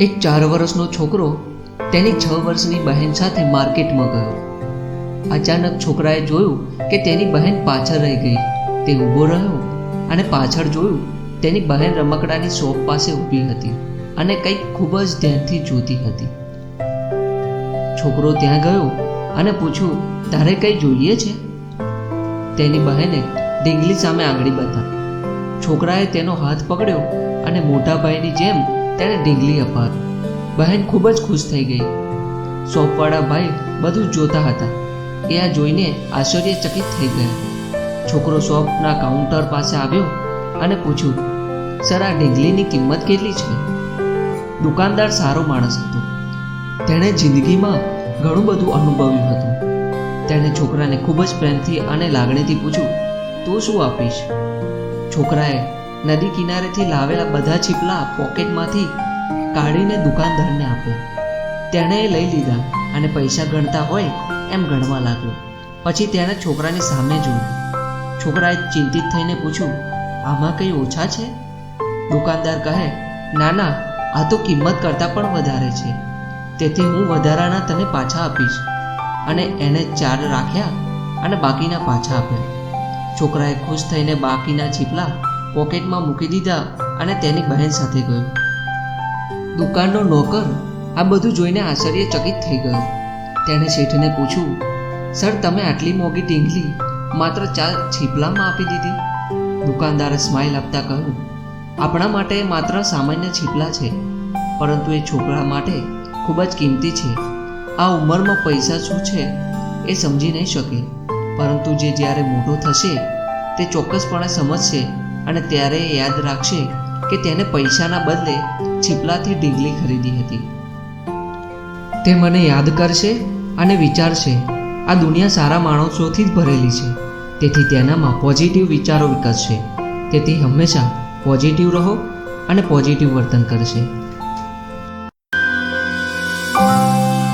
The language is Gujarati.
એક ચાર વર્ષનો છોકરો તેની છ વર્ષની બહેન સાથે માર્કેટમાં ગયો. અચાનક છોકરાએ જોયું કે તેની બહેન પાછળ રહી ગઈ. તે ઊભો રહ્યો અને પાછળ જોયું તેની બહેન રમકડાની શોપ પાસે ઊભી હતી અને કંઈક ખૂબ જ ધ્યાનથી જોતી હતી. છોકરો ત્યાં ગયો અને પૂછ્યું, તારે કંઈ જોઈએ છે? તેની બહેને ઢીંગલી સામે આંગળી બતાવી. છોકરાએ તેનો હાથ પકડ્યો અને મોટા ભાઈની જેમ તેણે ઢીંગલી અપાવી. બહેન ખૂબ જ ખુશ થઈ ગઈ. શોપવાળા ભાઈ બધું જોતા હતા. એ આ જોઈને આશ્ચર્યચકિત થઈ ગયા. છોકરો શોપના કાઉન્ટર પાસે આવ્યો અને પૂછ્યું, સર, આ ઢીંગલીની કિંમત કેટલી છે? દુકાનદાર સારો માણસ હતો. તેણે જિંદગીમાં ઘણું બધું અનુભવ્યું હતું. તેણે છોકરાને ખૂબ જ પ્રેમથી અને લાગણીથી પૂછ્યું, તું શું આપીશ? છોકરાએ નદી કિનારેથી લાવેલા બધા છીપલા પોકેટમાંથી કાઢીને દુકાનદારને આપ્યા તેણે એ લઈ લીધા અને પૈસા ગણતા હોય એમ ગણવા લાગ્યો. પછી તેણે છોકરાની સામે જોયું. છોકરાએ ચિંતિત થઈને પૂછ્યું, આમાં કંઈ ઓછા છે? દુકાનદાર કહે, ના ના, આ તો કિંમત કરતાં પણ વધારે છે. તેથી હું વધારાના તને પાછા આપીશ. અને એને ચાર રાખ્યા અને બાકીના પાછા આપ્યા. છોકરાએ ખુશ થઈને બાકીના છીપલા પોકેટમાં મૂકી દીધા અને તેની બહેન સાથે ગયો. દુકાનનો નોકર આ બધું જોઈને આશ્ચર્યચકિત થઈ ગયો. તેણે શેઠને પૂછ્યું, સર, તમે આટલી મોંઘી ઢીંગલી માત્ર ચાર છીપલામાં આપી દીધી? દુકાનદારે સ્માઇલ આપતા કહ્યું, આપણા માટે માત્ર સામાન્ય છીપલા છે, પરંતુ એ છોકરા માટે ખૂબ જ કિંમતી છે. આ ઉંમરમાં પૈસા શું છે એ સમજી નહીં શકે. પરંતુ જે જ્યારે મોટો થશે, તે ચોક્કસપણે સમજશે અને ત્યારે યાદ રાખશે કે તેને પૈસાના બદલે છીપલાથી ઢીંગલી ખરીદી હતી. તે મને યાદ કરશે અને વિચારશે, આ દુનિયા સારા માણસોથી જ ભરેલી છે. તેથી તેનામાં પોઝિટિવ વિચારો વિકસશે. તેથી હંમેશા પોઝિટિવ રહો અને પોઝિટિવ વર્તન કરશે.